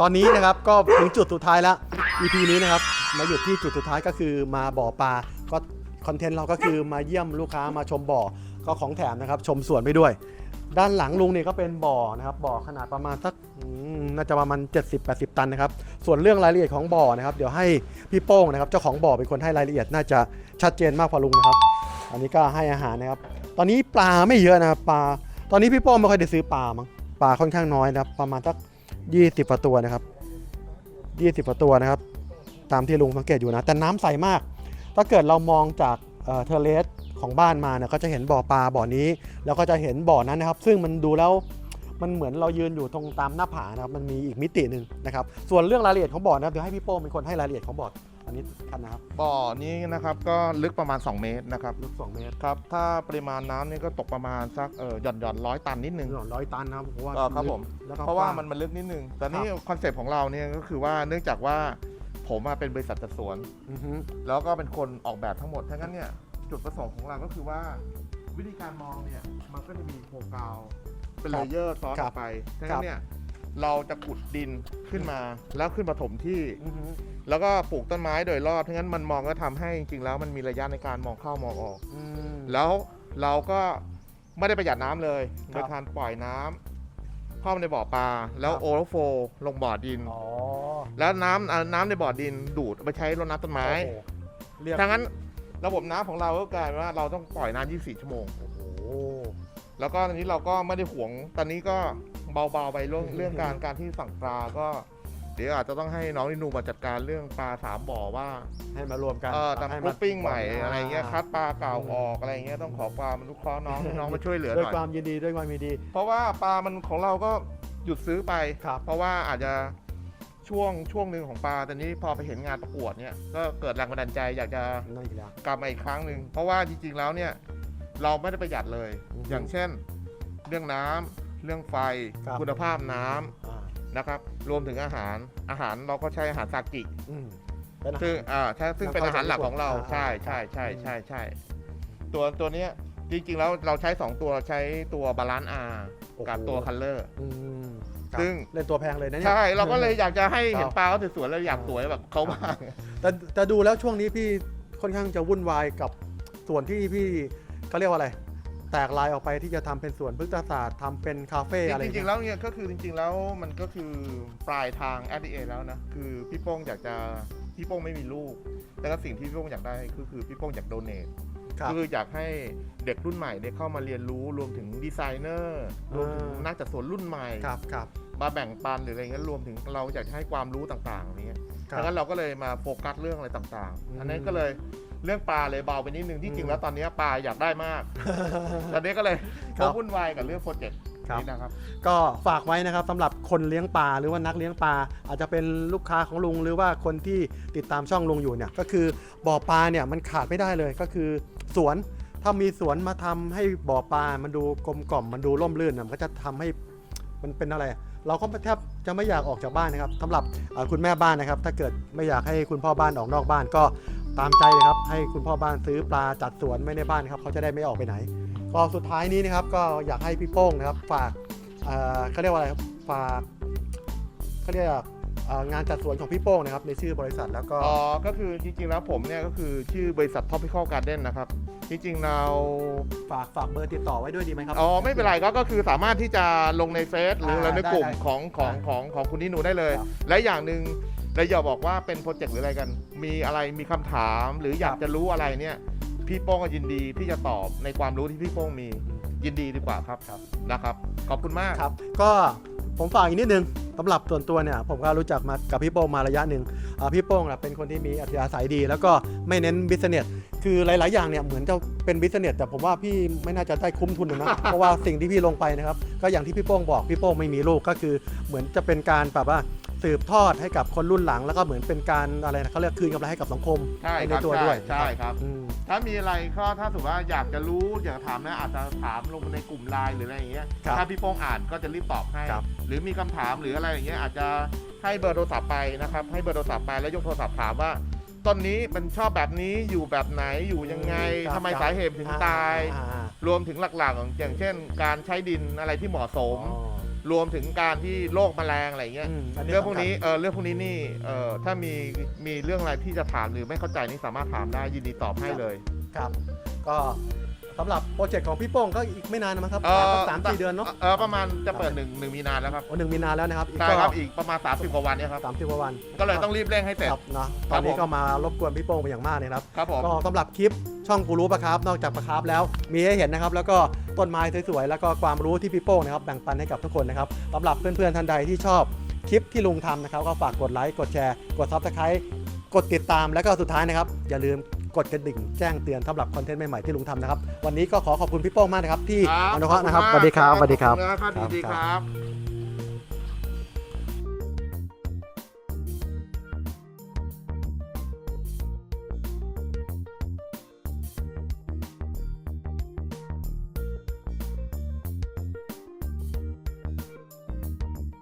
ตอนนี้นะครับก็ถึงจุดสุดท้ายแล้ว EP นี้นะครับมาหยุดที่จุดสุดท้ายก็คือมาบ่อปลาก็คอนเทนต์เราก็คือมาเยี่ยมลูกค้ามาชมบ่อก็ของแถมนะครับ ชมสวนไปด้วย ด้านหลังลุงเนี่ยก็เป็นบ่อนะครับบ่อขนาดประมาณสักอืมน่าจะประมาณ 70-80 ตันนะครับส่วนเรื่องรายละเอียดของบ่อนะครับ เดี๋ยวให้พี่โป้งนะครับเจ้าของบ่อเป็นคนให้รายละเอียดน่าจะชัดเจนมากกว่าลุงนะครับ อันนี้ก็ให้อาหารนะครับ ตอนนี้ปลาไม่เยอะนะครับปลา ตอนนี้พี่โป้งไม่ค่อยได้ซื้อปลามั้งปลาค่อนข้างน้อยนะครับ ประมาณสัก 20กว่าตัวนะครับ20กว่าตัวนะครับ ตามที่ลุงสังเกตอยู่นะ แต่น้ำใสมาก ถ้าเกิดเรามองจากเทเลสของบ้านมาเนี่ยก็จะเห็นบ่อปลาบ่อนี้ แล้วก็จะเห็นบ่อนั้นนะครับ ซึ่งมันดูแล้วมันเหมือนเรายืนอยู่ตรงตามหน้าผานะครับ มันมีอีกมิติหนึ่งนะครับ ส่วนเรื่องรายละเอียดของบ่อนะครับเดี๋ยวให้พี่โป้เป็นคนให้รายละเอียดของบ่อ นนี้กันนะครับบ่อนี้นะครับก็ลึกประมาณ 2 เมตรนะครับลึก2เมตรครับถ้าปริมาณน้ำนี่ก็ตกประมาณสักเออหย่อนหย่อนร้อยตันนิดนึง ร้อยตันนะครับเพราะว่าเออครับผม แล้วก็เพราะว่าฟ้มันมันลึกนิดนึง แต่นี่ครับคอนเซปต์ของเราเนี่ยก็คือว่าเนื่องจากว่าผมอะเป็นบริษัทจัดสวน อือฮึแล้วก็เป็นคนออกแบบทั้งหมดทั้งนั้นเนี่ยจุดประสงค์ของเราก็คือว่า วิธีการมองเนี่ยมันก็จะมีโครงกาวเป็นเลเยอร์ซ้อนออกไปทั้งนั้นเนี่ย เราจะขุดดินขึ้นมา แล้วขึ้นมาถมที่ อือฮึแล้วก็ปลูกต้นไม้โดยรอบทั้งนั้นมันมองก็ทำให้จริงๆแล้วมันมีระยะในการมองเข้ามองออก อืม แล้วเราก็ไม่ได้ประหยัดน้ำเลยคโดรับยการปล่อยน้ำเข้ามาในบ่อปลา แล้วครับ โอเวอร์โฟลงบ่อดิน อ๋อแล้วน้ำอ่าน้ำในบ่อดินดูดเอาไปใช้รดน้ำต้นไม้โอ้โหเรียกถ้างั้นระบบน้ำของเราก็กลายเป็นว่าเราต้องปล่อยน้ำ24 ชั่วโมง โอ้โห แล้วก็ตอนนี้เราก็ไม่ได้หวง ตอนนี้ก็เบาๆไปเรื่องอืมเรื่องการการที่สั่งปลาก็ เดี๋ยวอาจจะต้องให้น้องนินูมาจัดการเรื่องปลาสามบ่อว่าให้มารวมกันเออทำกรุ๊ปปิ้งใหม่อะไรเงี้ยคัดปลาเก่าอืมออกอะไรเงี้ยต้องขอความอนุเคราะห์น้องให้น้องมาช่วยเหลือหด้วยน่อยความยินดีด้วยความยินดี เพราะว่าปลามันของเราก็หยุดซื้อไปครับเพราะว่าอาจจะช่วงช่วงหนึ่งของปลาแต่นี้พอไปเห็นงานประกวดเนี่ยก็เกิดแรงบันดาลใจอยากจะนั่นอีกแล้วกลับมาอีกครั้งหนึ่งเพราะว่าจริงๆแล้วเนี่ย เราไม่ได้ประหยัดเลยอือฮึอย่างเช่น เรื่องน้ำเรื่องไฟครับ คุณภาพน้ำอ่านะครับ รวมถึงอาหารอาหารเราก็ใช้อาหารซากิ อืมเป็นอาหาร ซึ่งอ่าใช่ซึ่งเป็นอาหารหลักของเราอ่าใช่ใช่ใช่ใช่ใช่ตัวตัวเนี้ยจริงๆแล้วเราใช้ 2 ตัวใช้ตัวบาลานซ์อากับตัวคัลเลอร์ อืมครับซึ่ง เล่นตัวแพงเลยนะเนี่ย ใช่ เราก็เลยอยากจะให้ครับเห็นปลาเขาสวยๆแล้วอยากสวยแบบเขาบ้าง แต่แต่ดูแล้วช่วงนี้พี่ค่อนข้างจะวุ่นวายกับส่วนที่พี่ เขาเรียกว่าอะไร แตกลายออกไปที่จะทำเป็นสวนพฤกษศาสตร์ทำเป็นคาเฟ่อะไรจริงๆเงี้ยแล้วเนี่ยก็คือจริง ๆ แล้วมันก็คือปลายทาง s d a แล้วนะ คือพี่โป้งอยากจะพี่โป้งไม่มีลูก แต่ก็สิ่งที่พี่โป้งอยากได้คือคือพี่โป้งอยากโดเนทครับ คืออยากให้เด็กรุ่นใหม่ได้เข้ามาเรียนรู้รวมถึงดีไซเนอร์รวมถึงอ่านั นักจัดสวนรุ่นใหม่ ครับครับมาแบ่งปันหรืออะไรเงี้ยรวมถึงเราอยากจะให้ความรู้ต่างๆอย่างเงี้ย ครัดับ งนั้นเราก็เลยมาโฟกัสเรื่องอะไรต่างอืม ๆ อันนั้นก็เลย เรื่องปลาเลยเบาไปนิดนึงที่จริอืงมแล้วตอนนี้ปลาอยากได้มาก ตอนนี้ก็เลยครับวุ่นวายกับเรื่องโปรเจกต์ครับนี้นะครับก็ฝากไว้นะครับสำหรับคนเลี้ยงปลาหรือว่านักเลี้ยงปลาอาจจะเป็นลูกค้าของลุงหรือว่าคนที่ติดตามช่องลุงอยู่เนี่ยก็คือบ่อปลาเนี่ยมันขาดไม่ได้เลยก็คือสวนถ้ามีสวนมาทำให้บ่อปลา มันดูกลมกล่อม มันดูร่มรื่นน่ะมันก็จะทำให้มันเป็นอะไร เราก็แทบจะไม่อยากออกจากบ้านนะครับสำหรับเอ่อคุณแม่บ้านนะครับ ถ้าเกิดไม่อยากให้คุณพ่อบ้านออกนอกบ้านก็ ตามใจเลยครับ ให้คุณพ่อบ้านซื้อปลาจัดสวนไว้ในบ้านครับเขาจะได้ไม่ออกไปไหน ก็สุดท้ายนี้นะครับ ก็อยากให้พี่โป้งนะครับ ฝากเอ่อเขาเรียกว่าอะไรครับฝากเขาเรียกเอ่องานจัดสวนของพี่โป้งนะครับในชื่อบริษัทแล้วก็อ๋อก็คือจริงๆแล้วผมเนี่ยก็คือชื่อบริษัท Tropical Garden นะครับ จริงๆเราฝากฝากเบอร์ติดต่อไว้ด้วยดีไหมครับ อ๋อ ไม่เป็นไรก็ก็คือสามารถที่จะลงในเฟซหรืออ่าเราในกลุ่มได้ได้ของของได้ของของคุณนินูได้เลยครับและอย่างหนึ่ง เราอย่าบอกว่าเป็นโปรเจกต์หรืออะไรกัน มีอะไรมีคำถามหรืออยากจะรู้อะไรเนี่ย พี่โป้งก็ยินดีที่จะตอบในความรู้ที่พี่โป้งมียินดีดีกว่าครับครับนะครับ ขอบคุณมากครับ ก็ผมฝากอีกนิดนึงสำหรับส่วนตัวเนี่ยผมก็รู้จักมากับพี่โป้งมาระยะหนึ่งอ่าพี่โป้งน่ะเป็นคนที่มีอัธยาศัยดี แล้วก็ไม่เน้นบิสเนสคือหลาย ๆ อย่างเนี่ยเหมือนจะเป็นบิสเนสแต่ผมว่าพี่ไม่น่าจะได้คุ้มทุนหรอกนะ เพราะว่าสิ่งที่พี่ลงไปนะครับ ก็อย่างที่พี่โป้งบอกพี่โป้งไม่มีลูกก็คือเหมือนจะเป็นการแบบว่า สืบทอดให้กับคนรุ่นหลัง แล้วก็เหมือนเป็นการอะไรนะเขาเรียกคืนกำไรให้กับสังคมใช่ไปคในรับตัวใช่ด้วยใช่ครับ อืม ถ้ามีอะไรก็ถ้าสมมติว่าอยากจะรู้อยากจะถามนะอาจจะถามลงในกลุ่มไลน์หรืออะไรอย่างเงี้ยครับถ้าพี่โป้งอ่านก็จะรีบตอบให้ ครับ หรือมีคำถามหรืออะไรอย่างเงี้ยอาจจะให้เบอร์โทรศัพท์ไปนะครับ ให้เบอร์โทรศัพท์ไปแล้วยกโทรศัพท์ถามว่าต้นนี้มันชอบแบบนี้อยู่แบบไหนอยู่ยังไงครับทำไมครับสาเหตุถึงตาย อ่าอ่าอ่ารวมถึงหลักๆของอย่างเช่น การใช้ดินอะไรที่เหมาะสม อ๋อ รวมถึงการที่โรคแมลงอะไรเงี้ย อืมนเรื่องพวกนี้สำคัญ เออเรื่องพวกนี้นี่เออถ้ามีมีเรื่องอะไรที่จะถามหรือไม่เข้าใจนี่สามารถถามได้ยินดีตอบให้เลย ครับ ก็ สำหรับโปรเจกต์ของพี่โป้งก็อีกไม่นานนะครับเออสามสี่เดือนเนาะเออประมาณจะเปิดหนึ่งหนึ่งมีนาแล้วครับโอ้หนึ่งมีนาแล้วนะครับอีกใช่ก็ครับอีกประมาณ 30กว่าวันเนี่ยครับสามสิบกว่าวันก็เลยต้องรีบเร่งให้เสร็จ ครับเนาะคตรัอบนนี้ผมก็มารบกวนพี่โป้งเป็นอย่างมากเลยนะครับ ครับผม ก็สำหรับคลิปช่องกูรู้ปะครับ นอกจากปะครับแล้วมีให้เห็นนะครับ แล้วก็ต้นไม้สวยๆแล้วก็ความรู้ที่พี่โป้งนะครับแบ่งปันให้กับทุกคนนะครับสำหรับเพื่อนๆท่านใดที่ชอบคลิปที่ลุงทำนะครับ ก็ฝากกดไลค์กดแชร์ กดซับสไครต์กดติดตามแล้วก็สุดท้ายนะครับ อย่าลืม กดกระดิ่งแจ้งเตือนสำหรับคอนเทนต์ใหม่ๆที่ลุงทำนะครับ วันนี้ก็ขอขอบคุณพี่โป้งมากนะครับที่ครับอนุเคราะห์นะครับขสอวัสดีครับณสวัสดีครับ ขอณครับดีๆครับ